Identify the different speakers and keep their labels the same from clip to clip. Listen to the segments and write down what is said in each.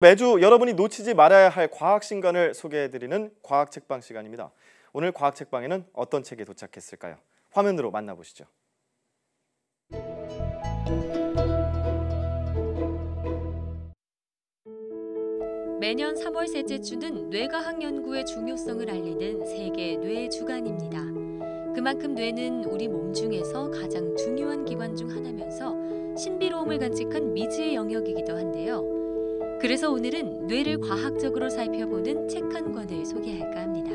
Speaker 1: 매주 여러분이 놓치지 말아야 할 과학 신간을 소개해드리는 과학 책방 시간입니다. 오늘 과학 책방에는 어떤 책이 도착했을까요? 화면으로 만나보시죠.
Speaker 2: 매년 3월 셋째 주는 뇌과학 연구의 중요성을 알리는 세계 뇌 주간입니다. 그만큼 뇌는 우리 몸 중에서 가장 중요한 기관 중 하나면서 신비로움을 간직한 미지의 영역이기도 한데요. 그래서 오늘은 뇌를 과학적으로 살펴보는 책 한 권을 소개할까 합니다.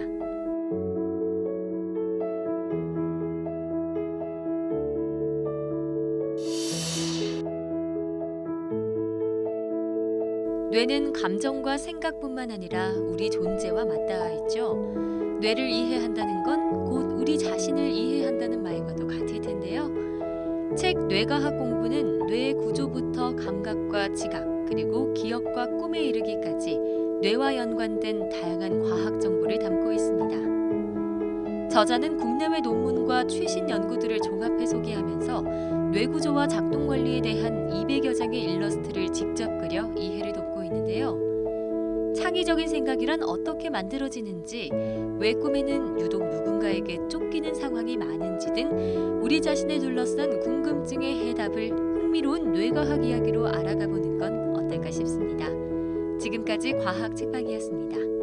Speaker 2: 뇌는 감정과 생각뿐만 아니라 우리 존재와 맞닿아 있죠. 뇌를 이해한다는 건 곧 우리 자신을 이해한다는 말과도 같을 텐데요. 책 뇌과학 공부는 뇌의 구조부터 감각과 지각, 그리고 기억과 꿈에 이르기까지 뇌와 연관된 다양한 과학 정보를 담고 있습니다. 저자는 국내외 논문과 최신 연구들을 종합해 소개하면서 뇌구조와 작동 원리에 대한 200여 장의 일러스트를 직접 그려 이해를 돕고 있는데요. 창의적인 생각이란 어떻게 만들어지는지, 왜 꿈에는 유독 누군가에게 쫓기는 상황이 많은지 등 우리 자신을 둘러싼 궁금증의 해답을 흥미로운 뇌과학 이야기로 알아가 보는 건 어떨까 싶습니다. 지금까지 과학 책방이었습니다.